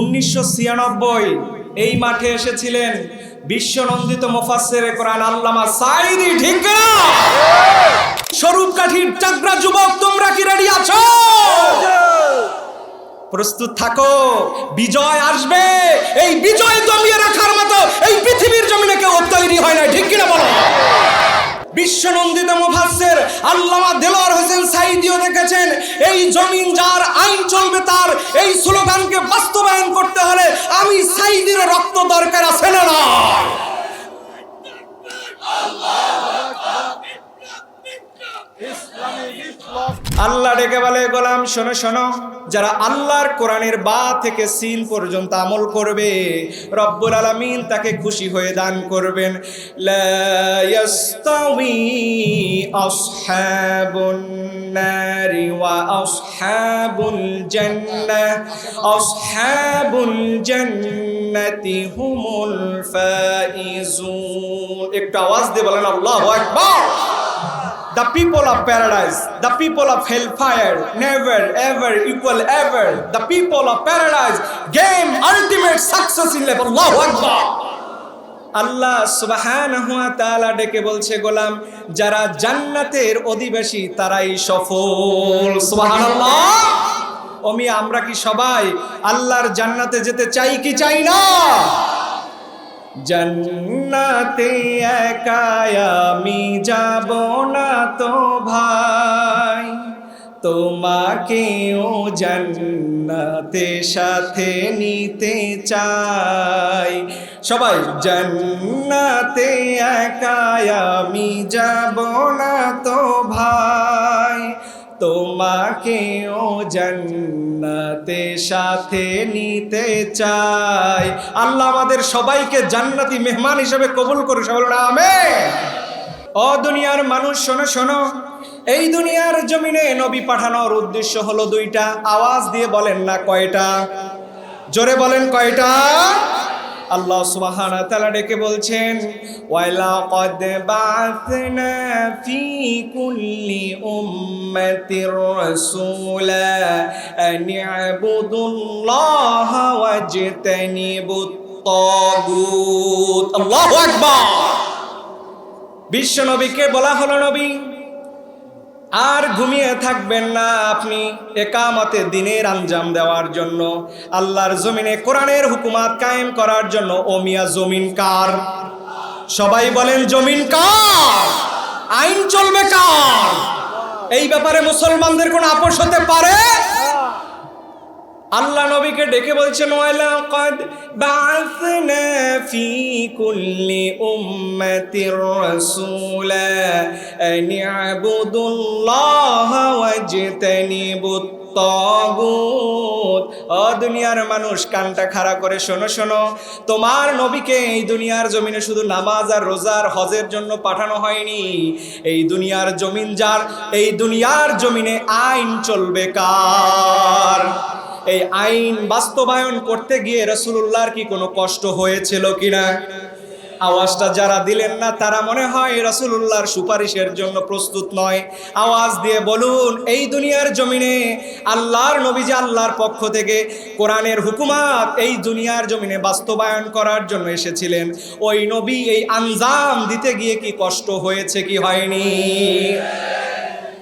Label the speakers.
Speaker 1: উনিশশো ছিয়ানব্বই, এই মাঠে এসেছিলেন বিশ্বনন্দিত মোফাসের কোরআন আল্লামা সাইদি ঠিক স্বরূপ কাঠির চাকরা যুবক, তোমরা কি রেডি আছো? প্রস্তুত থাকো, বিজয় আসবে। এই বিজয় জমিয়ে রাখার মতো এই পৃথিবীর জমিনে কেউ তৈরি হয় না ঠিক কিনা বলো? বিশ্বনন্দিত মুফাসসির আল্লামা দেলোয়ার হোসেন সাইদিও দেখেছেন, এই জমিন যার আইন চলবে তার এই স্লোগানকে করতে হলে আমি সাইদের রক্ত দরকার আছে না না আল্লাহ ডেকে বলে, গোলাম, শোনো শোনো। যারা আল্লাহর কোরআনের বা থেকে সিন পর্যন্ত আমল করবে, রব্বুল আলামিন তাকে খুশি হয়ে দান করবেন। একটু আওয়াজ দিয়ে বলেন, আল্লাহু আকবার। The people of paradise, the people of hellfire, never ever equal ever. The people of paradise gain ultimate success in life. Allahu Akbar. আল্লাহ সুবহানাহু ওয়া তাআলা ডেকে বলছে গোলাম যারা জান্নাতের অধিবাসী তারাই সফল সুবহানাল্লাহ ওমি আমরা কি সবাই আল্লাহর জান্নাতে যেতে চাই কি চাই না জন্নাতে একাই আমি যাব না তো ভাই। তোমাকেও জন্নাতে সাথে নিতে চাই। সবাই, জন্নাতে একাই আমি যাব না তো তোমাকেও জন্নাতে সাথে নিতে চাই। আল্লাহ আমাদের সবাইকে জান্নাতি মেহমান হিসেবে কবুল করে সবাই আমেন। ও দুনিয়ার মানুষ, শোনো শোনো। এই দুনিয়ার জমিনে নবী পাঠানোর উদ্দেশ্য হলো দুইটা। আওয়াজ দিয়ে বলেন না কয়টা? জোরে বলেন কয়টা? আল্লাহ সুবহানাহু ওয়া তাআলা ডেকে বলছেন, ওয়ালা কদ বা'থনা ফি কুল্লি উম্মাতির রাসূলা আন ইবুদুল্লাহা ওয়াজতানিবুত তাগুত আল্লাহু আকবার। বিশ্ব নবীকে বলা হলো নবী। আর ঘুমিয়ে থাকবেন না আপনি একামতে দিনের আঞ্জাম দেওয়ার জন্য। আল্লাহর জমিনে কোরআনের হুকুমাত কায়েম করার জন্য ওমিয়া মিয়া জমিন কার? সবাই বলেন, জমিন কার? আইন চলবে কার? এই ব্যাপারে মুসলমানদের কোনো আপোষ হতে পারে? আল্লাহ নবীকে ডেকে বলছেন ফি ও দুনিয়ার মানুষ কানটা খাড়া করে, শোনো শোনো, তোমার নবীকে এই দুনিয়ার জমিনে শুধু নামাজ আর রোজার হজের জন্য পাঠানো হয়নি। এই দুনিয়ার জমিন যার, এই দুনিয়ার জমিনে আইন চলবে কার? এই আইন বাস্তবায়ন করতে গিয়ে রসুল্লাহর কি কোনো কষ্ট হয়েছিল কিনা? আওয়াজটা যারা দিলেন না, তারা মনে হয় রসুল্লাহর সুপারিশের জন্য প্রস্তুত নয়। আওয়াজ দিয়ে বলুন, এই দুনিয়ার জমিনে আল্লাহর নবী যে আল্লাহর পক্ষ থেকে কোরআনের হুকুমাত এই দুনিয়ার জমিনে বাস্তবায়ন করার জন্য এসেছিলেন, ওই নবী এই আঞ্জাম দিতে গিয়ে কি কষ্ট হয়েছে কি হয়নি?